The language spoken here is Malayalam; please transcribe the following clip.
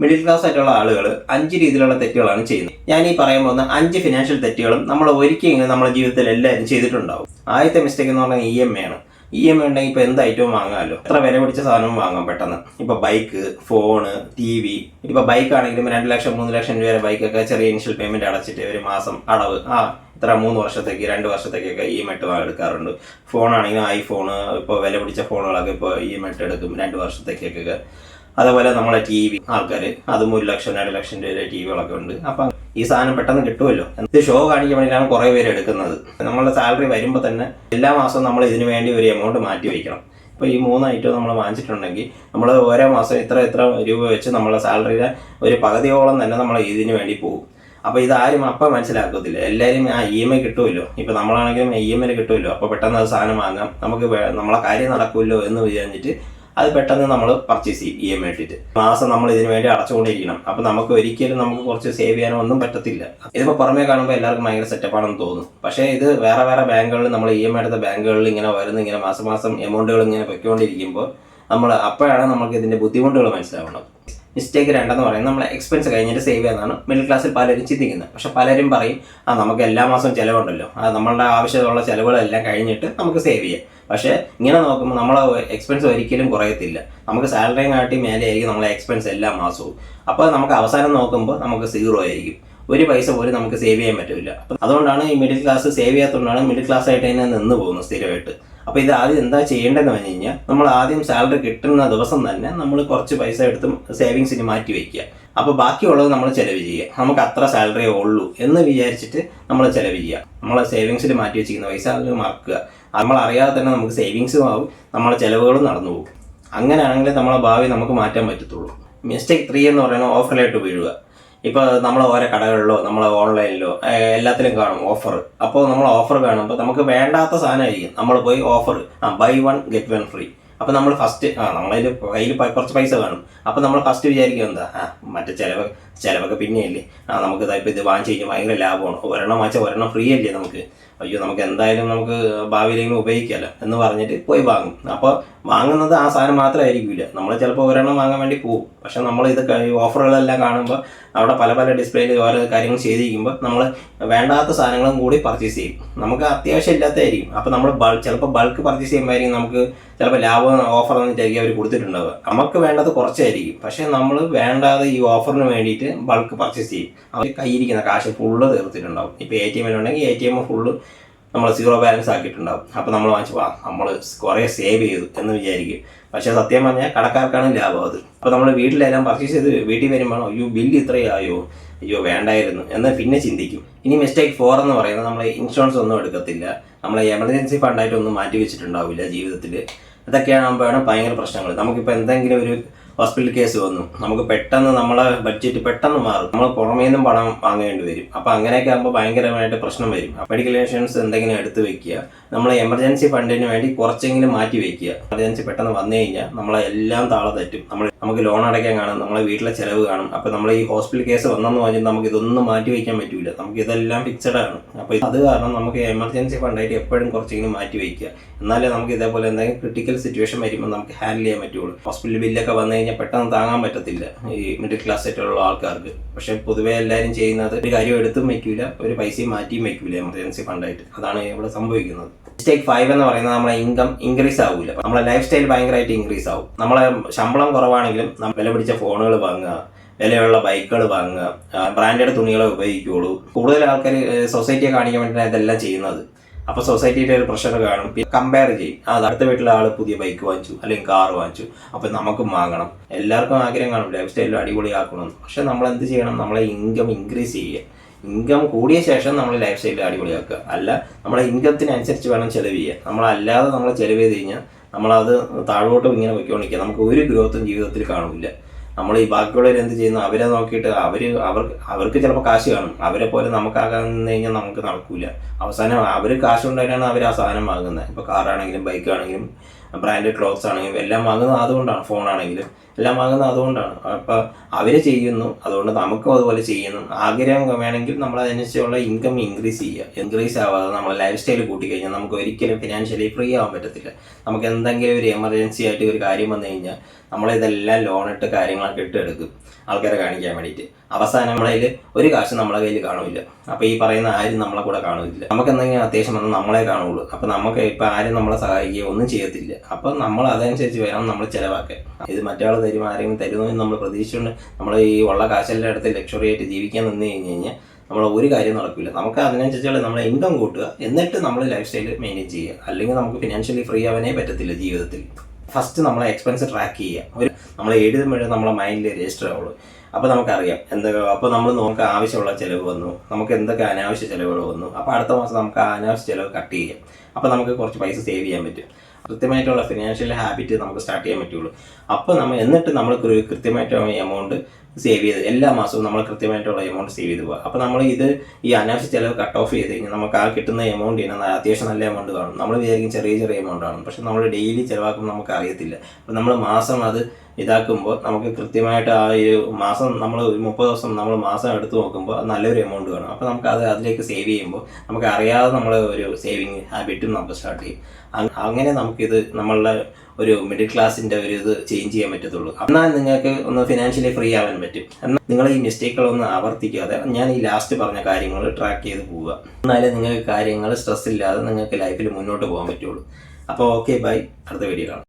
മിഡിൽ ക്ലാസ് ആയിട്ടുള്ള ആളുകൾ അഞ്ച് രീതിയിലുള്ള തെറ്റുകളാണ് ചെയ്യുന്നത്. ഞാൻ ഈ പറയാൻ പോകുന്ന അഞ്ച് ഫിനാൻഷ്യൽ തെറ്റുകളും നമ്മൾ ഒരിക്കലും നമ്മുടെ ജീവിതത്തിൽ എല്ലാവരും ചെയ്തിട്ടുണ്ടാവും. ആദ്യത്തെ മിസ്റ്റേക്ക് എന്ന് പറഞ്ഞാൽ ഇ എം എ ആണ്. ഇ എം എ ഉണ്ടെങ്കിൽ ഇപ്പോൾ എന്ത് ഐറ്റവും വാങ്ങാമല്ലോ എത്ര വില പിടിച്ച സാധനവും വാങ്ങാം പെട്ടെന്ന്? ഇപ്പോൾ ബൈക്ക് ഫോണ് ടി വി ഇപ്പോൾ ബൈക്ക് ആണെങ്കിലും രണ്ട് ലക്ഷം മൂന്ന് ലക്ഷം രൂപ ബൈക്കൊക്കെ ചെറിയ ഇനിഷ്യൽ പേയ്മെന്റ് അടച്ചിട്ട് ഒരു മാസം അടവ്. ആ ഇത്ര മൂന്ന് വർഷത്തേക്ക് രണ്ട് വർഷത്തേക്കൊക്കെ ഇ എം എട്ട് എടുക്കാറുണ്ട്. ഫോണാണെങ്കിലും ഐഫോണ് ഇപ്പോൾ വില പിടിച്ച ഫോണുകളൊക്കെ ഇപ്പോൾ ഇ എം എട്ട് എടുക്കും. രണ്ട് വർഷത്തേക്കൊക്കെ. അതേപോലെ നമ്മളെ ടി വി ആൾക്കാർ അതും ഒരു ലക്ഷം രണ്ട് ലക്ഷം രൂപ ടി വികളൊക്കെ ഉണ്ട്. അപ്പം ഈ സാധനം പെട്ടെന്ന് കിട്ടുമല്ലോ. ഇത് ഷോ കാണിക്കാൻ വേണ്ടിയിട്ടാണ് കുറേ പേര് എടുക്കുന്നത്. നമ്മളുടെ സാലറി വരുമ്പോൾ തന്നെ എല്ലാ മാസവും നമ്മൾ ഇതിനു വേണ്ടി ഒരു എമൗണ്ട് മാറ്റി വയ്ക്കണം ഇപ്പോൾ ഈ മൂന്ന് ഐറ്റം നമ്മൾ വാങ്ങിച്ചിട്ടുണ്ടെങ്കിൽ നമ്മൾ ഓരോ മാസം ഇത്ര ഇത്ര രൂപ വെച്ച് നമ്മളെ സാലറിയുടെ ഒരു പകുതിയോളം തന്നെ നമ്മൾ ഇതിന് വേണ്ടി പോകും. അപ്പോൾ ഇതാരും അപ്പം മനസ്സിലാക്കത്തില്ല. എല്ലാവരും ആ ഇ എം ഐ കിട്ടുമല്ലോ. ഇപ്പോൾ നമ്മളാണെങ്കിലും ഇ എം ഐ കിട്ടുമല്ലോ. അപ്പോൾ പെട്ടെന്ന് അത് സാധനം വാങ്ങാം. നമുക്ക് നമ്മളെ കാര്യം നടക്കുമല്ലോ എന്ന് വിചാരിച്ചിട്ട് അത് പെട്ടെന്ന് നമ്മൾ പർച്ചേസ് ചെയ്യും ഇ എം ഐ ഇട്ടിട്ട്. മാസം നമ്മൾ ഇതിന് വേണ്ടി അടച്ചുകൊണ്ടിരിക്കണം. അപ്പോൾ നമുക്ക് ഒരിക്കലും നമുക്ക് കുറച്ച് സേവ് ചെയ്യാനോ ഒന്നും പറ്റത്തില്ല. ഇതിപ്പോൾ പുറമേ കാണുമ്പോൾ എല്ലാവർക്കും ഭയങ്കര സെറ്റപ്പാണെന്ന് തോന്നും പക്ഷേ ഇത് വേറെ വേറെ ബാങ്കുകളിൽ നമ്മൾ ഇ എം ഐ എടുത്ത ബാങ്കുകളിൽ ഇങ്ങനെ വരുന്ന ഇങ്ങനെ മാസം മാസം എമൗണ്ടുകൾ ഇങ്ങനെ പൊയ്ക്കൊണ്ടിരിക്കുമ്പോൾ നമ്മൾ അപ്പോഴാണ് നമുക്ക് ഇതിന്റെ ബുദ്ധിമുട്ടുകൾ മനസ്സിലാവുന്നത്. മിസ്റ്റേക്ക് രണ്ടെന്ന് പറയുന്നത് നമ്മൾ എക്സ്പെൻസ് കഴിഞ്ഞിട്ട് സേവ് ചെയ്യാന്നാണ് മിഡിൽ ക്ലാസ്സിൽ പലരും ചിന്തിക്കുന്നത്. പക്ഷെ പലരും പറയും ആ നമുക്ക് എല്ലാ മാസവും ചിലവുണ്ടല്ലോ. ആ നമ്മളുടെ ആവശ്യമുള്ള ചിലവുകളെല്ലാം കഴിഞ്ഞിട്ട് നമുക്ക് സേവ് ചെയ്യാം. പക്ഷേ ഇങ്ങനെ നോക്കുമ്പോൾ നമ്മളെ എക്സ്പെൻസ് ഒരിക്കലും കുറയത്തില്ല. നമുക്ക് സാലറിയും കാട്ടി മേലെ ആയിരിക്കും നമ്മളെ എക്സ്പെൻസ് എല്ലാ മാസവും. അപ്പോൾ നമുക്ക് അവസാനം നോക്കുമ്പോൾ നമുക്ക് സീറോ ആയിരിക്കും. ഒരു പൈസ പോലും നമുക്ക് സേവ് ചെയ്യാൻ പറ്റില്ല അതുകൊണ്ടാണ് ഈ മിഡിൽ ക്ലാസ് സേവ് ചെയ്യാത്തതുകൊണ്ടാണ് മിഡിൽ ക്ലാസ് ആയിട്ട് തന്നെ നിന്ന് പോകുന്നത് സ്ഥിരമായിട്ട്. അപ്പോൾ ഇത് ആദ്യം എന്താ ചെയ്യേണ്ടതെന്ന് പറഞ്ഞു കഴിഞ്ഞാൽ നമ്മൾ ആദ്യം സാലറി കിട്ടുന്ന ദിവസം തന്നെ നമ്മൾ കുറച്ച് പൈസ എടുത്ത് സേവിങ്സിന് മാറ്റി വയ്ക്കുക അപ്പോൾ ബാക്കിയുള്ളത് നമ്മൾ ചെലവ് ചെയ്യുക നമുക്ക് അത്ര സാലറിയേ ഉള്ളൂ എന്ന് വിചാരിച്ചിട്ട് നമ്മൾ ചെലവ് ചെയ്യുക നമ്മൾ സേവിങ്സിൽ മാറ്റി വെച്ചിരിക്കുന്ന പൈസ അത് മറക്കുക. നമ്മൾ അറിയാതെ തന്നെ നമുക്ക് സേവിങ്സും ആവും നമ്മളെ ചിലവുകളും നടന്നു പോകും. അങ്ങനെയാണെങ്കിൽ നമ്മളെ ഭാവി നമുക്ക് മാറ്റാൻ പറ്റത്തുള്ളൂ. മിസ്റ്റേക്ക് ത്രീ എന്ന് പറയുന്നത് ഓഫറിലായിട്ട് വീഴുക. ഇപ്പോൾ നമ്മൾ ഓരോ കടകളിലോ നമ്മൾ ഓൺലൈനിലോ എല്ലാത്തിലും കാണും ഓഫർ അപ്പോൾ നമ്മൾ ഓഫർ കാണുമ്പോൾ നമുക്ക് വേണ്ടാത്ത സാധനമായിരിക്കും. നമ്മൾ പോയി ഓഫർ ആ buy one get one free. അപ്പോൾ നമ്മൾ ഫസ്റ്റ് ആ നമ്മളതിൽ കയ്യിൽ കുറച്ച് പൈസ കാണും. അപ്പോൾ നമ്മൾ ഫസ്റ്റ് വിചാരിക്കും എന്താ ആ മറ്റേ ചിലവ് ചിലവൊക്കെ പിന്നെയല്ലേ? ആ നമുക്ക് ഇപ്പോൾ ഇത് വാങ്ങിച്ച് കഴിഞ്ഞാൽ ഭയങ്കര ലാഭമാണ്. ഒരെണ്ണം വാങ്ങിച്ചാൽ ഒരെണ്ണം ഫ്രീ അല്ലേ നമുക്ക്? അയ്യോ നമുക്ക് എന്തായാലും നമുക്ക് ഭാവിയിലെങ്കിലും ഉപയോഗിക്കാമല്ലോ എന്ന് പറഞ്ഞിട്ട് പോയി വാങ്ങും. അപ്പോൾ വാങ്ങുന്നത് ആ സാധനം മാത്രമായിരിക്കില്ല നമ്മൾ ചിലപ്പോൾ ഒരെണ്ണം വാങ്ങാൻ വേണ്ടി പോകും പക്ഷെ നമ്മൾ ഇത് ഓഫറുകളെല്ലാം കാണുമ്പോൾ അവിടെ പല പല ഡിസ്പ്ലേയിൽ ഓരോ കാര്യങ്ങൾ ചെയ്തിരിക്കുമ്പോൾ നമ്മൾ വേണ്ടാത്ത സാധനങ്ങളും കൂടി പർച്ചേസ് ചെയ്യും. നമുക്ക് അത്യാവശ്യം ഇല്ലാത്തതായിരിക്കും. അപ്പോൾ നമ്മൾ ബൾ ചിലപ്പോൾ ബൾക്ക് പർച്ചേസ് ചെയ്യുമ്പോഴായിരിക്കും നമുക്ക് ചിലപ്പോൾ ലാഭം ഓഫർ എന്നിട്ടായിരിക്കും അവർ കൊടുത്തിട്ടുണ്ടാവുക. നമുക്ക് വേണ്ടത് കുറച്ചായിരിക്കും. പക്ഷേ നമ്മൾ വേണ്ടാതെ ഈ ഓഫറിന് വേണ്ടിയിട്ട് ബൾക്ക് പർച്ചേസ് ചെയ്യും. അവർ കയ്യിരിക്കുന്ന കാശ് ഫുള്ള് തീർത്തിട്ടുണ്ടാവും. ഇപ്പോൾ എ ടി എമ്മിലുണ്ടെങ്കിൽ എ ടി എം ഫുള്ള് നമ്മൾ സീറോ ബാലൻസ് ആക്കിയിട്ടുണ്ടാവും. അപ്പോൾ നമ്മൾ വാങ്ങിച്ചു വാ നമ്മൾ കുറേ സേവ് ചെയ്തു എന്ന് വിചാരിക്കും. പക്ഷേ സത്യം പറഞ്ഞാൽ കടക്കാർക്കാണ് ലാഭം അത്. അപ്പോൾ നമ്മൾ വീട്ടിലെല്ലാം പർച്ചേസ് ചെയ്ത് വീട്ടിൽ വരുമ്പോൾ അയ്യോ ബില്ല് ഇത്രയായോ? അയ്യോ വേണ്ടായിരുന്നു. എന്ന് പിന്നെ ചിന്തിക്കും. ഇനി മിസ്റ്റേക്ക് ഫോർ എന്ന് പറയുന്നത് നമ്മൾ ഇൻഷുറൻസ് ഒന്നും എടുക്കത്തില്ല. നമ്മൾ എമർജൻസി ഫണ്ടായിട്ടൊന്നും മാറ്റി വെച്ചിട്ടുണ്ടാവില്ല ജീവിതത്തിൽ ഇതൊക്കെയാണ് ആകുമ്പോഴാണ് ഭയങ്കര പ്രശ്നങ്ങൾ നമുക്കിപ്പോൾ എന്തെങ്കിലും ഒരു ഹോസ്പിറ്റൽ കേസ് വന്നു. നമുക്ക് പെട്ടെന്ന് നമ്മളെ ബഡ്ജറ്റ് പെട്ടെന്ന് മാറും. നമ്മൾ പുറമേ നിന്നും പണം വാങ്ങേണ്ടി വരും. അപ്പോൾ അങ്ങനെയൊക്കെ ആകുമ്പോൾ ഭയങ്കരമായിട്ട് പ്രശ്നം വരും. മെഡിക്കൽ ഇൻഷുറൻസ് എന്തെങ്കിലും എടുത്ത് വെക്കുക. നമ്മൾ എമർജൻസി ഫണ്ടിന് വേണ്ടി കുറച്ചെങ്കിലും മാറ്റി വെക്കുക. എമർജൻസി പെട്ടെന്ന് വന്നു കഴിഞ്ഞാൽ നമ്മളെ എല്ലാം താളെ തെറ്റും. നമ്മൾ നമുക്ക് ലോൺ അടയ്ക്കാൻ കാണും നമ്മളെ വീട്ടിലെ ചിലവ് കാണും. അപ്പോൾ നമ്മൾ ഈ ഹോസ്പിറ്റൽ കേസ് വന്നെന്ന് പറഞ്ഞാൽ നമുക്ക് ഇതൊന്നും മാറ്റി വയ്ക്കാൻ പറ്റില്ല നമുക്ക് ഇതെല്ലാം ഫിക്സഡ് ആണ്. അപ്പോൾ അത് കാരണം നമുക്ക് എമർജൻസി ഫണ്ടായിട്ട് എപ്പോഴും കുറച്ചെങ്കിലും മാറ്റി വയ്ക്കുക. എന്നാലേ നമുക്ക് ഇതേപോലെ എന്തെങ്കിലും ക്രിട്ടിക്കൽ സിറ്റുവേഷൻ വരുമ്പോൾ നമുക്ക് ഹാൻഡിൽ ചെയ്യാൻ പറ്റുള്ളൂ. ഹോസ്പിറ്റൽ ബില്ലൊക്കെ വന്നു കഴിഞ്ഞാൽ പെട്ടെന്ന് താങ്ങാൻ പറ്റത്തില്ല ഈ മിഡിൽ ക്ലാസ് സെറ്റിലുള്ള ആൾക്കാർക്ക്. പക്ഷെ പൊതുവെ എല്ലാവരും ചെയ്യുന്നത് ഒരു കാര്യം എടുത്തും വയ്ക്കൂല ഒരു പൈസയും മാറ്റിയും വയ്ക്കൂല എമർജൻസി ഫണ്ടായിട്ട് അതാണ് ഇവിടെ സംഭവിക്കുന്നത്. മിസ്റ്റേക്ക് ഫൈവ് എന്ന് പറയുന്നത് നമ്മളെ ഇൻകം ഇൻക്രീസ് ആവില്ല നമ്മളെ ലൈഫ് സ്റ്റൈൽ ഭയങ്കരമായിട്ട് ഇൻക്രീസ് ആവും. നമ്മളെ ശമ്പളം കുറവാണെങ്കിലും നമ്മൾ വില പിടിച്ച ഫോണുകൾ വാങ്ങുക വിലയുള്ള ബൈക്കുകൾ വാങ്ങുക ബ്രാൻഡഡ് തുണികളെ ഉപയോഗിക്കുകയുള്ളൂ. കൂടുതൽ ആൾക്കാർ സൊസൈറ്റിയെ കാണിക്കാൻ വേണ്ടിയിട്ടാണ് ഇതെല്ലാം ചെയ്യുന്നത്. അപ്പോൾ സൊസൈറ്റിയുടെ ഒരു പ്രഷർ കാണും. പിന്നെ കമ്പയർ ചെയ്യും. ആ അടുത്ത വീട്ടിലെ ആൾ പുതിയ ബൈക്ക് വാങ്ങിച്ചു അല്ലെങ്കിൽ കാർ വാങ്ങിച്ചു. അപ്പോൾ നമുക്കും വാങ്ങണം. എല്ലാവർക്കും ആഗ്രഹം കാണും. ലൈഫ് സ്റ്റൈലിൽ അടിപൊളിയാക്കണം. പക്ഷെ നമ്മൾ എന്ത് ചെയ്യണം? നമ്മളെ ഇൻകം ഇൻക്രീസ് ചെയ്യുക. ഇൻകം കൂടിയ ശേഷം നമ്മൾ ലൈഫ് സ്റ്റൈലിൽ അടിപൊളിയാക്കുക. അല്ല നമ്മളെ ഇൻകത്തിനനുസരിച്ച് വേണം ചെലവ് ചെയ്യുക. നമ്മളല്ലാതെ നമ്മൾ ചെലവ് ചെയ്ത് കഴിഞ്ഞാൽ നമ്മളത് താഴോട്ട് ഇങ്ങനെ പോയിക്കൊണ്ടിരിക്കുക. നമുക്ക് ഒരു ഗ്രോത്തും ജീവിതത്തിൽ കാണില്ല. നമ്മൾ ഈ ബാക്കിയുള്ളവർ എന്ത് ചെയ്യുന്നു? അവരെ നോക്കിയിട്ട് അവർ അവർക്ക് അവർക്ക് ചിലപ്പോൾ കാശ് കാണും. അവരെ പോലെ നമുക്കാകാൻ കഴിഞ്ഞാൽ നമുക്ക് നടക്കില്ല അവസാനം അവർ കാശ് കൊണ്ടായിട്ടാണ് അവർ ആ സാധനം വാങ്ങുന്നത്. ഇപ്പോൾ കാറാണെങ്കിലും ബൈക്കാണെങ്കിലും ബ്രാൻഡഡ് ക്ലോത്ത്സ് ആണെങ്കിലും എല്ലാം വാങ്ങുന്നത് അതുകൊണ്ടാണ് ഫോണാണെങ്കിലും എല്ലാം വാങ്ങുന്നത് അതുകൊണ്ടാണ്. അപ്പോൾ അവർ ചെയ്യുന്നു അതുകൊണ്ട് നമുക്കും അതുപോലെ ചെയ്യുന്നു. ആഗ്രഹം വേണമെങ്കിൽ നമ്മൾ അതിനനുസരിച്ചുള്ള ഇൻകം ഇൻക്രീസ് ചെയ്യുക. ഇൻക്രീസ് ആവാതെ നമ്മൾ ലൈഫ് സ്റ്റൈൽ കൂട്ടിക്കഴിഞ്ഞാൽ നമുക്ക് ഒരിക്കലും ഫിനാൻഷ്യലി ഫ്രീ ആവാൻ പറ്റത്തില്ല. നമുക്ക് എന്തെങ്കിലും ഒരു എമർജൻസി ആയിട്ട് ഒരു കാര്യം വന്നു കഴിഞ്ഞാൽ നമ്മളിതെല്ലാം ലോണിട്ട് കാര്യങ്ങളൊക്കെ ഇട്ട് എടുക്കും. ആൾക്കാരെ കാണിക്കാൻ വേണ്ടിയിട്ട്. അവസാനം നമ്മളതിൽ ഒരു കാശ് നമ്മളെ കയ്യിൽ കാണില്ല അപ്പോൾ ഈ പറയുന്ന ആരും നമ്മളെ കൂടെ കാണില്ല നമുക്ക് എന്തെങ്കിലും അത്യാവശ്യം വന്നാൽ നമ്മളെ കാണുള്ളൂ. അപ്പോൾ നമുക്ക് ഇപ്പോൾ ആരും നമ്മളെ സഹായിക്കുകയോ ഒന്നും ചെയ്യത്തില്ല. അപ്പോൾ നമ്മൾ അതനുസരിച്ച് വേണം നമ്മൾ ചിലവാക്കാൻ. ഇത് മറ്റാൾ തരും ആരെങ്കിലും തരുന്നു എന്ന് നമ്മൾ പ്രതീക്ഷിച്ചുകൊണ്ട് നമ്മൾ ഈ ഉള്ള കാശെല്ലാം അടുത്ത് ലക്ഷറി ആയിട്ട് ജീവിക്കാൻ നിന്ന് കഴിഞ്ഞ് കഴിഞ്ഞാൽ നമ്മൾ ഒരു കാര്യം നടക്കില്ല നമുക്ക് അതിനനുസരിച്ചുള്ള നമ്മളെ ഇൻകം കൂട്ടുക. എന്നിട്ട് നമ്മൾ ലൈഫ് സ്റ്റൈൽ മെയിന്റെയിൻ ചെയ്യുക. അല്ലെങ്കിൽ നമുക്ക് ഫിനാൻഷ്യലി ഫ്രീ ആവാനേ പറ്റത്തില്ല ജീവിതത്തിൽ. ഫസ്റ്റ് നമ്മളെ എക്സ്പെൻസ് ട്രാക്ക് ചെയ്യുക. ഒരു നമ്മൾ എഴുതുമ്പോഴേ നമ്മളെ മൈൻഡിൽ രജിസ്റ്റർ ആവുള്ളൂ. അപ്പോൾ നമുക്കറിയാം എന്തൊക്കെ അപ്പോൾ നമ്മൾ നമുക്ക് ആവശ്യമുള്ള ചിലവ് വന്നു നമുക്ക് എന്തൊക്കെ അനാവശ്യ ചിലവുകൾ വന്നു അപ്പോൾ അടുത്ത മാസം നമുക്ക് ആ അനാവശ്യ ചിലവ് കട്ട് ചെയ്യാം. അപ്പോൾ നമുക്ക് കുറച്ച് പൈസ സേവ് ചെയ്യാൻ പറ്റും. കൃത്യമായിട്ടുള്ള ഫിനാൻഷ്യൽ ഹാബിറ്റ് നമുക്ക് സ്റ്റാർട്ട് ചെയ്യാൻ പറ്റുള്ളൂ. അപ്പോൾ നമ്മൾ എന്നിട്ട് നമ്മൾ കൃത്യമായിട്ട് എമൗണ്ട് സേവ് ചെയ്ത് എല്ലാ മാസവും നമ്മൾ കൃത്യമായിട്ടുള്ള എമൗണ്ട് സേവ് ചെയ്ത് പോകുക അപ്പോൾ നമ്മൾ ഇത് ഈ അനാവശ്യ ചിലവ് കട്ട് ഓഫ് ചെയ്ത് കഴിഞ്ഞാൽ നമുക്ക് ആ കിട്ടുന്ന എമൗണ്ട് ചെയ്യുന്ന അത്യാവശ്യം നല്ല എമൗണ്ട് കാണും. നമ്മൾ വിചാരിക്കും ചെറിയ ചെറിയ എമൗണ്ട് ആണ് പക്ഷെ നമ്മൾ ഡെയിലി ചിലവാക്കുമ്പോൾ നമുക്ക് അറിയത്തില്ല. അപ്പോൾ നമ്മൾ മാസം അത് ഇതാക്കുമ്പോൾ നമുക്ക് കൃത്യമായിട്ട് ആ ഒരു മാസം നമ്മൾ മുപ്പത് ദിവസം നമ്മൾ മാസം എടുത്ത് നോക്കുമ്പോൾ അത് നല്ലൊരു എമൗണ്ട് കാണും. അപ്പോൾ നമുക്ക് അത് അതിലേക്ക് സേവ് ചെയ്യുമ്പോൾ നമുക്ക് അറിയാതെ നമ്മൾ ഒരു സേവിങ് ഹാബിറ്റും നമുക്ക് സ്റ്റാർട്ട് ചെയ്യും. അങ്- അങ്ങനെ നമുക്കിത് നമ്മളുടെ ഒരു മിഡിൽ ക്ലാസിന്റെ ഒരു ഇത് ചേഞ്ച് ചെയ്യാൻ പറ്റത്തുള്ളൂ. എന്നാൽ നിങ്ങൾക്ക് ഒന്ന് ഫിനാൻഷ്യലി ഫ്രീ ആവാൻ പറ്റും. എന്നാൽ നിങ്ങൾ ഈ മിസ്റ്റേക്കുകളൊന്നും ആവർത്തിക്കാതെ ഞാൻ ഈ ലാസ്റ്റ് പറഞ്ഞ കാര്യങ്ങൾ ട്രാക്ക് ചെയ്ത് പോവുക. എന്നാലേ നിങ്ങൾക്ക് കാര്യങ്ങൾ സ്ട്രെസ് ഇല്ലാതെ നിങ്ങൾക്ക് ലൈഫിൽ മുന്നോട്ട് പോകാൻ പറ്റുള്ളൂ. അപ്പോൾ ഓക്കെ ബൈ അടുത്ത വീഡിയോ കാണാം.